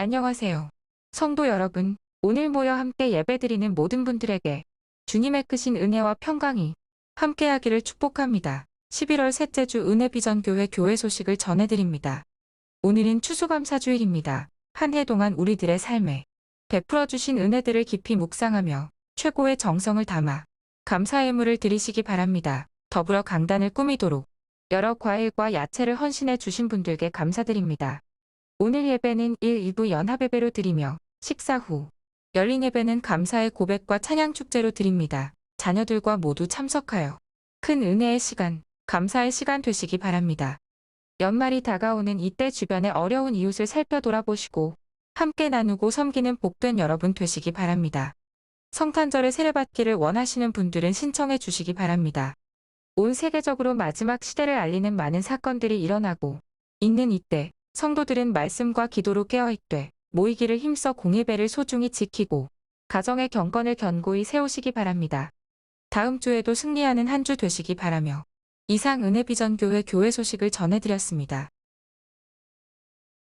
안녕하세요. 성도 여러분, 오늘 모여 함께 예배드리는 모든 분들에게 주님의 크신 은혜와 평강이 함께하기를 축복합니다. 11월 셋째 주 은혜비전교회 교회 소식을 전해드립니다. 오늘은 추수감사주일입니다. 한 해 동안 우리들의 삶에 베풀어 주신 은혜들을 깊이 묵상하며 최고의 정성을 담아 감사의 물을 드리시기 바랍니다. 더불어 강단을 꾸미도록 여러 과일과 야채를 헌신해 주신 분들께 감사드립니다. 오늘 예배는 1, 2부 연합예배로 드리며 식사 후 열린 예배는 감사의 고백과 찬양 축제로 드립니다. 자녀들과 모두 참석하여 큰 은혜의 시간, 감사의 시간 되시기 바랍니다. 연말이 다가오는 이때 주변의 어려운 이웃을 살펴 돌아보시고 함께 나누고 섬기는 복된 여러분 되시기 바랍니다. 성탄절에 세례받기를 원하시는 분들은 신청해 주시기 바랍니다. 온 세계적으로 마지막 시대를 알리는 많은 사건들이 일어나고 있는 이때 성도들은 말씀과 기도로 깨어있되 모이기를 힘써 공예배를 소중히 지키고 가정의 경건을 견고히 세우시기 바랍니다. 다음 주에도 승리하는 한 주 되시기 바라며 이상 은혜비전교회 교회 소식을 전해드렸습니다.